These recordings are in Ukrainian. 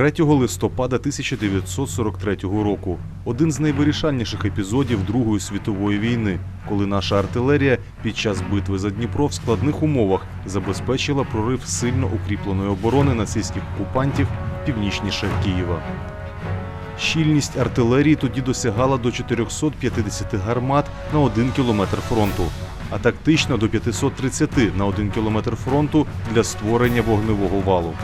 3 листопада 1943 року. Один з найвирішальніших епізодів Другої світової війни, коли наша артилерія під час битви за Дніпро в складних умовах забезпечила прорив сильно укріпленої оборони нацистських окупантів північніше Києва. Щільність артилерії тоді досягала до 450 гармат на 1 кілометр фронту, а тактично до 530 на 1 кілометр фронту для створення вогневого валу.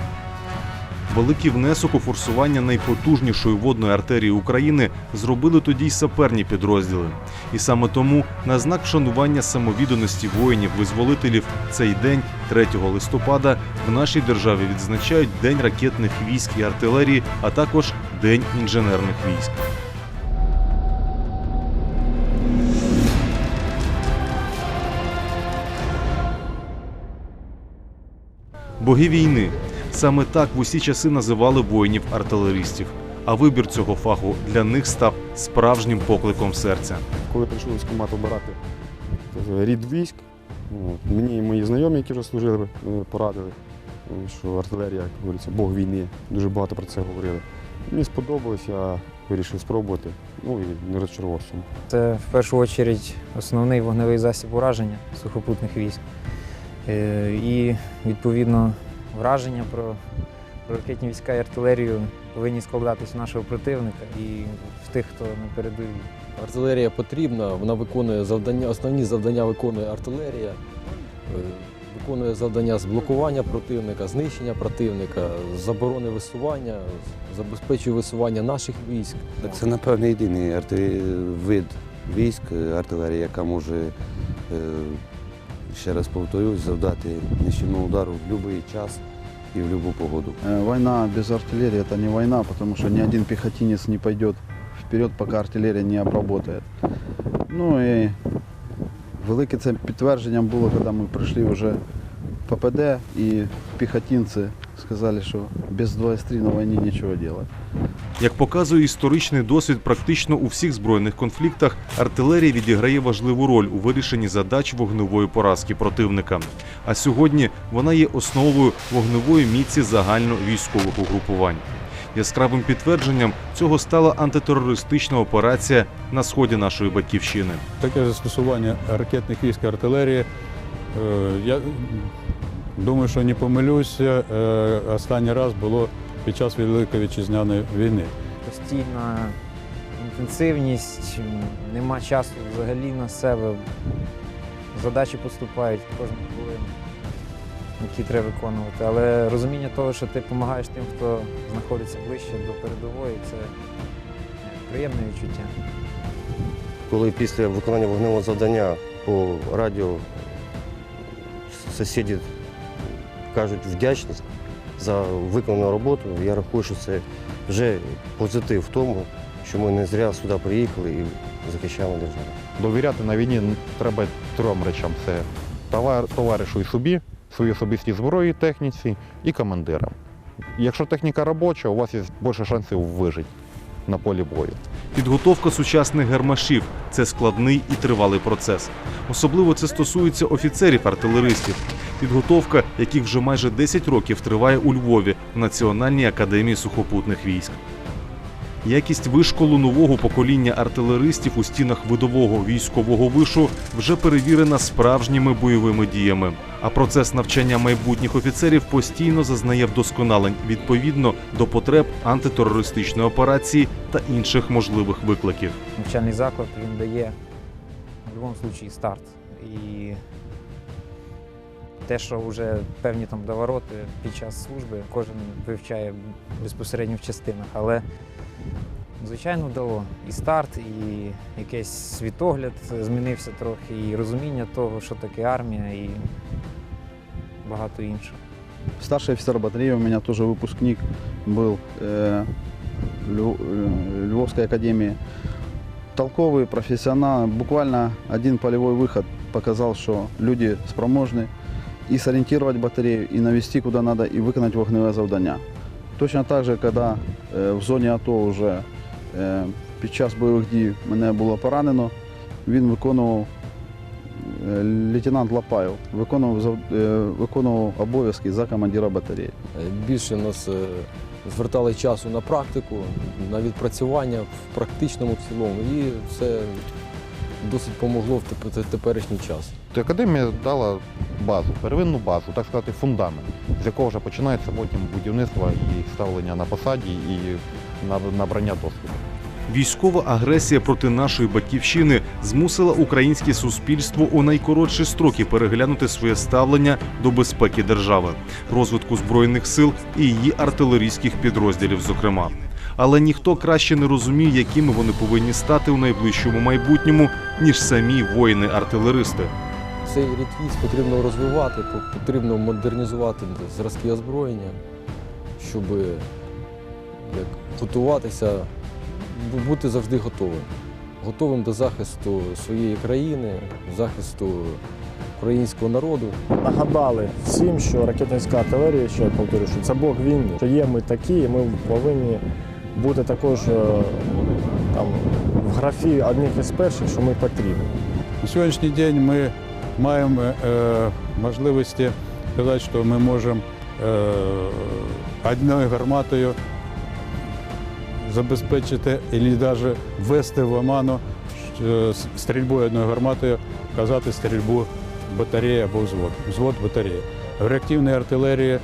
Великий внесок у форсування найпотужнішої водної артерії України зробили тоді й саперні підрозділи. І саме тому, на знак вшанування самовідданості воїнів-визволителів, цей день, 3 листопада, в нашій державі відзначають День ракетних військ і артилерії, а також День інженерних військ. Боги війни. Саме так в усі часи називали воїнів-артилеристів. А вибір цього фаху для них став справжнім покликом серця. Коли прийшов військкомат обирати рід військ, мені і мої знайомі, які вже служили, порадили, що артилерія, як говориться, Бог війни. Дуже багато про це говорили. Мені сподобалось, я вирішив спробувати, ну і не розчарувався. Це в першу чергу основний вогневий засіб ураження сухопутних військ. Е, І відповідно враження про, про ракетні війська і артилерію повинні складатись у нашого противника і в тих, хто на передовій. Артилерія потрібна, вона виконує завдання, основні завдання виконує артилерія, е, виконує завдання з блокування противника, знищення противника, заборони висування, забезпечує висування наших військ. Так це, напевно, єдиний арти... вид військ е, артилерії, яка може, е, ще раз повторюсь, завдати нищівного удару в будь-який час і в будь-яку погоду. Війна Война без артиллерии это не война, потому что ни один пехотинец не пойдет вперед, пока артилерія не обработает. Ну і велике це підтвердженням було, коли ми прийшли вже ППД і піхотинці сказали, що без 23 на війні нічого робити. Як показує історичний досвід, практично у всіх збройних конфліктах артилерія відіграє важливу роль у вирішенні задач вогневої поразки противника. А сьогодні вона є основою вогневої міці загальновійськових угрупувань. Яскравим підтвердженням цього стала антитерористична операція на сході нашої батьківщини. Таке застосування ракетних військ артилерії. е, Я думаю, що не помилюся. е, Останній раз було під час Великої вітчизняної війни. Постійна інтенсивність, нема часу взагалі на себе. Задачі поступають кожну хвилину, які треба виконувати. Але розуміння того, що ти допомагаєш тим, хто знаходиться ближче до передової, це приємне відчуття. коли після виконання вогневого завдання по радіо сусіди кажуть вдячність за виконану роботу, я рахую, що це вже позитив в тому, що ми не зря сюди приїхали і захищаємо державу. Довіряти на війні треба трьом речам: це товар- товаришу і собі, своїй особистій зброї, техніці і командирам. Якщо техніка робоча, у вас є більше шансів вижити на полі бою. Підготовка сучасних гермашів це складний і тривалий процес. Особливо це стосується офіцерів-артилеристів. Підготовка, яких вже майже 10 років триває у Львові в Національній академії сухопутних військ. Якість вишколу нового покоління артилеристів у стінах видового військового вишу вже перевірена справжніми бойовими діями. А процес навчання майбутніх офіцерів постійно зазнає вдосконалень відповідно до потреб антитерористичної операції та інших можливих викликів. Навчальний заклад він дає в будь-якому випадку старт. І те, що вже певні там довороти під час служби кожен вивчає безпосередньо в частинах. Але звичайно дало і старт, і якийсь світогляд змінився трохи, і розуміння того, що таке армія, і багато іншого. Старший офицер батареи у меня тоже выпускник был э, Льв- э, Львовской академии. Толковый, профессионал. Буквально один полевой выход показал, что люди спроможны и сориентировать батарею, и навести куда надо, и виконати вогневе завдання. Точно так же, коли е, в зоні АТО вже е, під час бойових дій мене було поранено, він виконував е, лейтенант Лапаєв, виконував, е, виконував обов'язки за командира батареї. Е, Більше нас звертали часу на практику, на відпрацювання в практичному в цілому. І це досить помогло в теперішній час. Академія дала базу, первинну базу, так сказати, фундамент, з якого вже починається потім будівництво і ставлення на посаді і на- набрання досвіду. Військова агресія проти нашої батьківщини змусила українське суспільство у найкоротші строки переглянути своє ставлення до безпеки держави, розвитку збройних сил і її артилерійських підрозділів, зокрема. Але ніхто краще не розуміє, якими вони повинні стати у найближчому майбутньому, ніж самі воїни-артилеристи. Цей рід військ потрібно розвивати, потрібно модернізувати зразки озброєння, щоб як, готуватися, бути завжди готовим. Готовим до захисту своєї країни, захисту українського народу. Нагадали всім, що ракетницька артилерія, що я повторю, що це Бог війни, що є ми такі, і ми повинні бути також е, там, в графі одних із перших, що ми потрібні. На сьогоднішній день ми маємо е, можливості сказати, що ми можемо е, одною гарматою забезпечити і навіть ввести в оману е, с- одною гарматою, казати стрільбу батареї або взвод, взвод батареї. В реактивній артилерії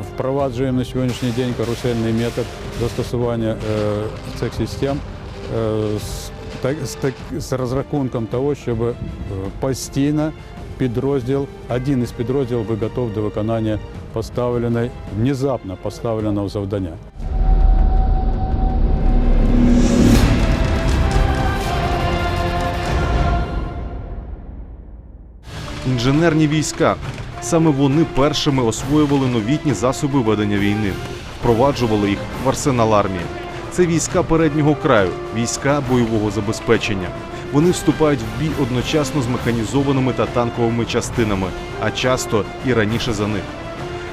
впроваджуємо на сьогоднішній день карусельний метод застосування цих систем з, так, з, так, з розрахунком того, щоб е, постійно підрозділ, один із підрозділів був готов до виконання поставленої, внезапно поставленого завдання. Інженерні війська. Саме вони першими освоювали новітні засоби ведення війни, впроваджували їх в арсенал армії. Це війська переднього краю, війська бойового забезпечення. Вони вступають в бій одночасно з механізованими та танковими частинами, а часто і раніше за них.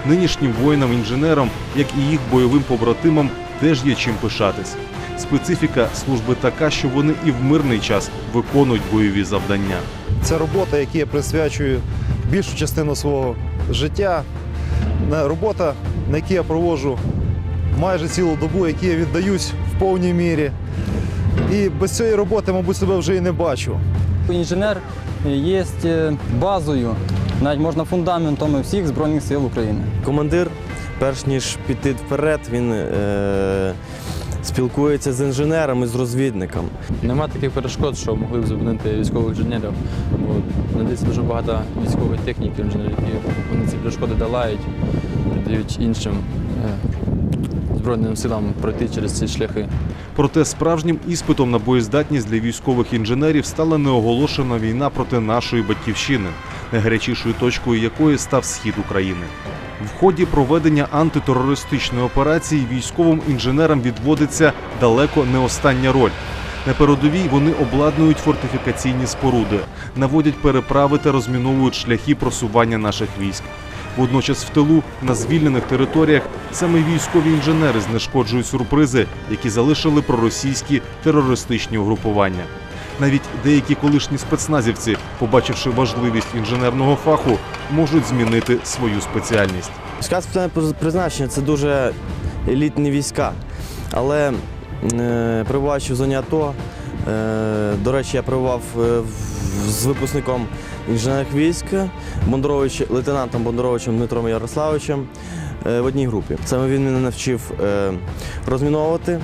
Нинішнім воїнам-інженерам, як і їх бойовим побратимам, теж є чим пишатись. Специфіка служби така, що вони і в мирний час виконують бойові завдання. Це робота, якій я присвячую більшу частину свого життя. Робота, на якій я проводжу майже цілу добу, якій я віддаюсь в повній мірі. І без цієї роботи, мабуть, себе вже і не бачу. Інженер є базою, навіть можна фундаментом всіх Збройних сил України. Командир, перш ніж піти вперед, він е, спілкується з інженерами, з розвідником. Нема таких перешкод, що могли б зупинити військових інженерів. Бо надається дуже багато військової техніки, інженерів, які вони ці перешкоди долають, дають іншим е, збройним силам пройти через ці шляхи. Проте справжнім іспитом на боєздатність для військових інженерів стала неоголошена війна проти нашої батьківщини, найгарячішою точкою якої став схід України. В ході проведення антитерористичної операції військовим інженерам відводиться далеко не остання роль. На передовій вони обладнують фортифікаційні споруди, наводять переправи та розміновують шляхи просування наших військ. Водночас в тилу на звільнених територіях саме військові інженери знешкоджують сюрпризи, які залишили проросійські терористичні угрупування. Навіть деякі колишні спецназівці, побачивши важливість інженерного фаху, можуть змінити свою спеціальність. Спеціального призначення це дуже елітні війська. Але е, перебуваючи в зоні АТО, е, до речі, я перебував е, з випускником інженерних військ Бондарович, лейтенантом Бондаровичем Дмитром Ярославовичем е, в одній групі. Саме він мене навчив е, розміновувати.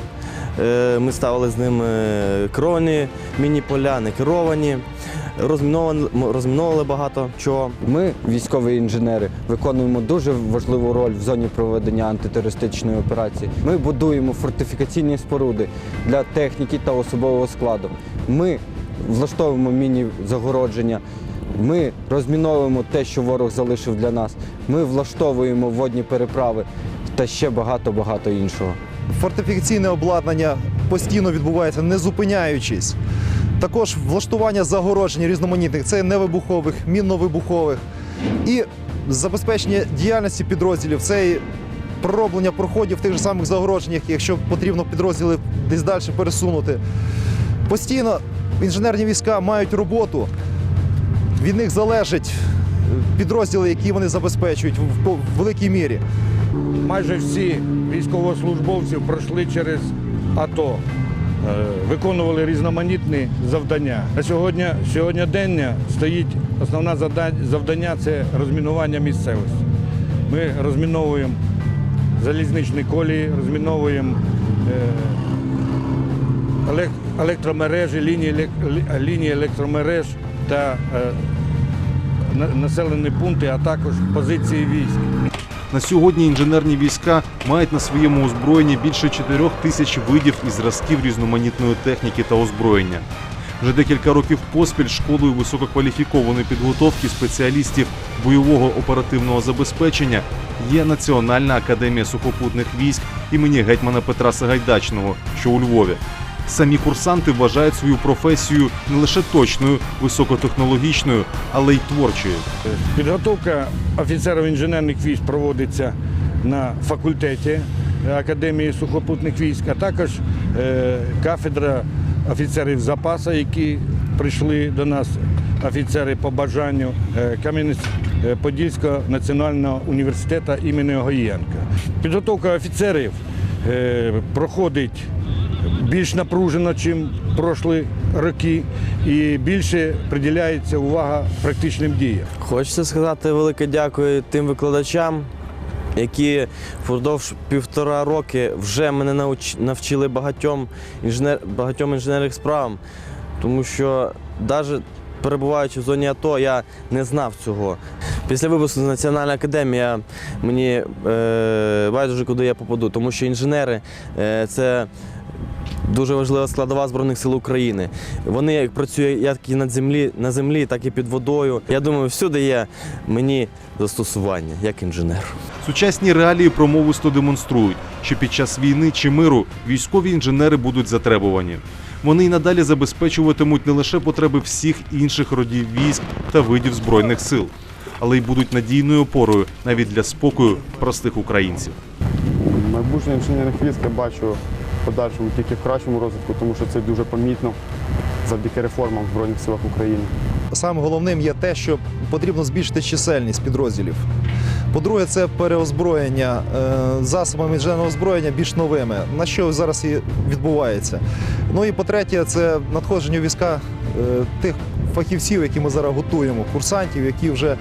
Е, Ми ставили з ним е, міні-поля, не керовані. Розміновували, розміновували багато чого. Ми, військові інженери, виконуємо дуже важливу роль в зоні проведення антитерористичної операції. Ми будуємо фортифікаційні споруди для техніки та особового складу. Ми влаштовуємо міні-загородження. Ми розміновуємо те, що ворог залишив для нас. Ми влаштовуємо водні переправи та ще багато-багато іншого. Фортифікаційне обладнання постійно відбувається, не зупиняючись. Також влаштування загороджень різноманітних, це невибухових, мінно-вибухових. І забезпечення діяльності підрозділів, це і пророблення проходів в тих же самих загородженнях, якщо потрібно підрозділи десь далі пересунути. Постійно інженерні війська мають роботу, від них залежать підрозділи, які вони забезпечують в великій мірі. майже всі військовослужбовці пройшли через АТО, е, виконували різноманітні завдання. На сьогодні, сьогоднішнє стоїть основне завдання це розмінування місцевості. Ми розміновуємо залізничні колії, розміновуємо е, електромережі, лінії електромереж та е, населені пункти, а також позиції військ. На сьогодні інженерні війська мають на своєму озброєнні більше 4 тисяч видів і зразків різноманітної техніки та озброєння. Вже декілька років поспіль школою висококваліфікованої підготовки спеціалістів бойового оперативного забезпечення є Національна академія сухопутних військ імені гетьмана Петра Сагайдачного, що у Львові. Самі курсанти вважають свою професію не лише точною, високотехнологічною, але й творчою. Підготовка офіцерів інженерних військ проводиться на факультеті Академії сухопутних військ, а також е, кафедра офіцерів запасу, які прийшли до нас, офіцери по бажанню е, Кам'янець-Подільського національного університету імені Огієнка. Підготовка офіцерів е, проходить більш напружено, ніж пройшли роки, і більше приділяється увага практичним діям. Хочеться сказати велике дякую тим викладачам, які впродовж півтора роки вже мене науч... навчили багатьом, інженер... багатьом інженерних справам, тому що навіть перебуваючи в зоні АТО, я не знав цього. Після випуску з Національної академії мені е... байдуже, куди я попаду, тому що інженери е... це дуже важлива складова Збройних сил України. Вони як працюють як і над землі, на землі, так і під водою. Я думаю, всюди є мені застосування як інженер. Сучасні реалії промовисто демонструють, що під час війни чи миру військові інженери будуть затребувані. Вони й надалі забезпечуватимуть не лише потреби всіх інших родів військ та видів збройних сил, але й будуть надійною опорою навіть для спокою простих українців. Майбутнє інженерних військ я бачу подальшому тільки в кращому розвитку, тому що це дуже помітно завдяки реформам в Збройних силах України. Саме головним є те, що потрібно збільшити чисельність підрозділів. По-друге, це переозброєння е, засобами інженерного озброєння більш новими, на що зараз і відбувається. Ну і по-третє, це надходження війська е, тих фахівців, які ми зараз готуємо, курсантів, які вже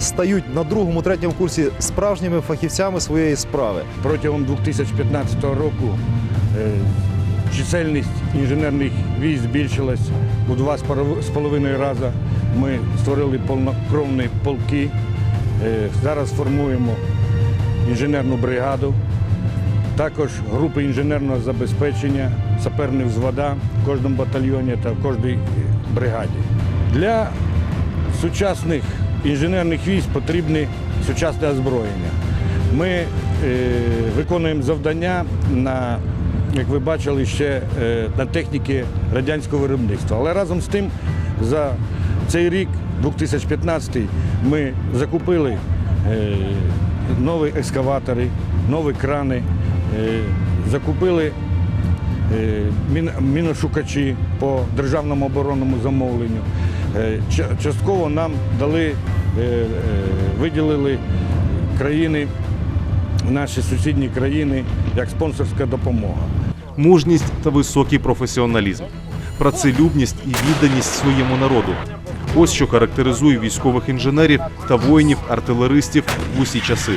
стають на другому, третьому курсі справжніми фахівцями своєї справи. Протягом 2015 року чисельність інженерних військ збільшилась у два з половиною рази. Ми створили повнокровні полки. Е, Зараз формуємо інженерну бригаду, також групи інженерного забезпечення, саперні взвода в кожному батальйоні та в кожній бригаді. Для сучасних інженерних військ потрібне сучасне озброєння. Ми е, виконуємо завдання на, як ви бачили, ще е, на техніки радянського виробництва. Але разом з тим, за цей рік, 2015, ми закупили е, нові екскаватори, нові крани, е, закупили міношукачі по державному оборонному замовленню. Частково нам дали, виділили країни, наші сусідні країни, як спонсорська допомога. Мужність та високий професіоналізм, працелюбність і відданість своєму народу. Ось що характеризує військових інженерів та воїнів-артилеристів в усі часи.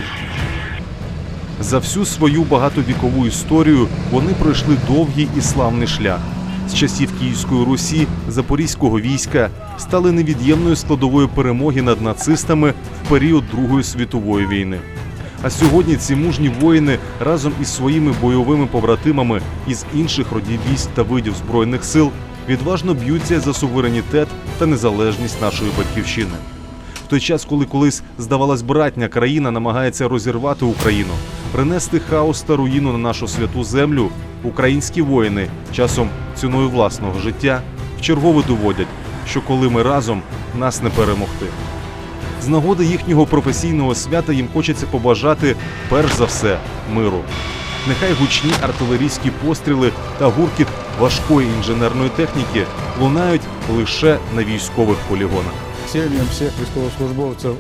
За всю свою багатовікову історію вони пройшли довгий і славний шлях. З часів Київської Русі, Запорізького війська стали невід'ємною складовою перемоги над нацистами в період Другої світової війни. А сьогодні ці мужні воїни разом із своїми бойовими побратимами із інших родів військ та видів збройних сил відважно б'ються за суверенітет та незалежність нашої батьківщини. В той час, коли колись здавалась братня країна намагається розірвати Україну, принести хаос та руїну на нашу святу землю, українські воїни часом ціною власного життя вчергове доводять, що коли ми разом, нас не перемогти. З нагоди їхнього професійного свята їм хочеться побажати перш за все миру. Нехай гучні артилерійські постріли та гуркіт важкої інженерної техніки лунають лише на військових полігонах. Сім'ям всіх військовослужбовців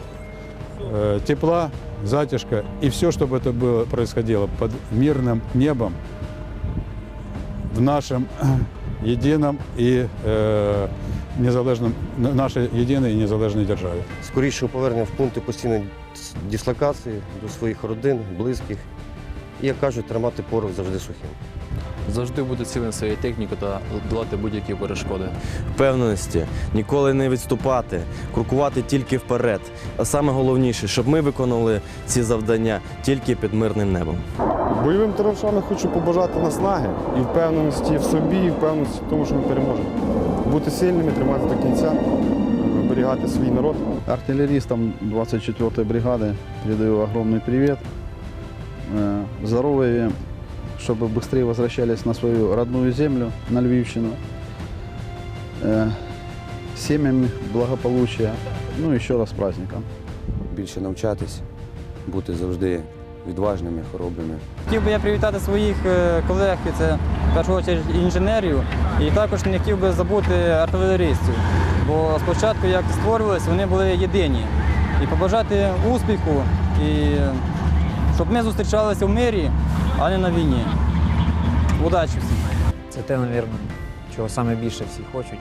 е, тепла, затишка. И все, чтобы это было, происходило под мирным небом в нашем едином и э, незалежном, нашій єдиній незалежній державі. Скоріше повернення в пункти постійної дислокації до своїх родин, близьких. І, як кажуть, тримати порох завжди сухим Завжди бути цілим своєю технікою та долати будь-які перешкоди. Впевненості, ніколи не відступати, крокувати тільки вперед. А саме головніше, щоб ми виконували ці завдання тільки під мирним небом. Бойовим товаришам хочу побажати наснаги і впевненості в собі, і впевненості в тому, що ми переможемо. Бути сильними, триматися до кінця, оберігати свій народ. Артиллеристам 24-й бригады передаю огромный привет. Э, Здоровья, чтобы быстрее возвращались на свою родную землю, на Львивщину. Э, Семьями благополучия. Ну, еще раз с праздником. Більше навчатись, бути завжди відважними, хоробрими. Хотів би я привітати своїх е, колег, і це в першу чергу інженерів, і також не хотів би забути артилеристів. Бо спочатку, як створювалися, вони були єдині. І побажати успіху, і щоб ми зустрічалися в мирі, а не на війні. Удачі всім! Це те, мабуть, чого саме більше всі хочуть.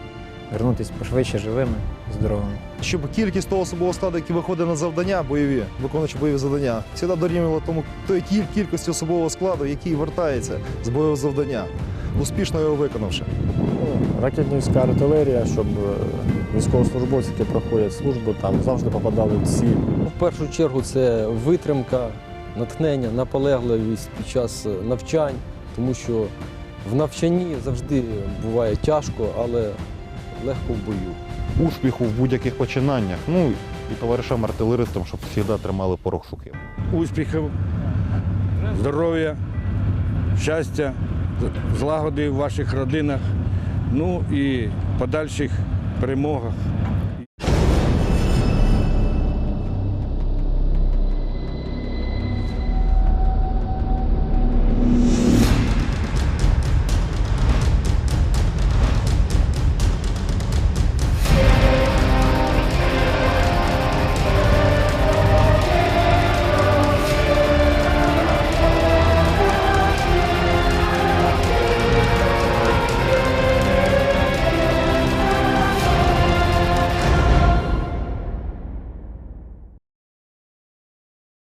Вернутися пошвидше живими, здоровими. Щоб кількість того особового складу, який виходить на завдання бойові, виконуючи бойові завдання, завжди дорівнювала тому той кількості особового складу, який вертається з бойового завдання, успішно його виконавши. Ну, Ракетницька артилерія, щоб е, військовослужбовці, які проходять службу, там завжди попадали в ціль. В першу чергу це витримка, натхнення, наполегливість під час е, навчань, тому що в навчанні завжди буває тяжко, але легко в бою. Успіху в будь-яких починаннях. Ну і товаришам-артилеристам, щоб завжди тримали порох сухим. Успіхів, здоров'я, щастя, злагоди в ваших родинах, ну і подальших перемогах.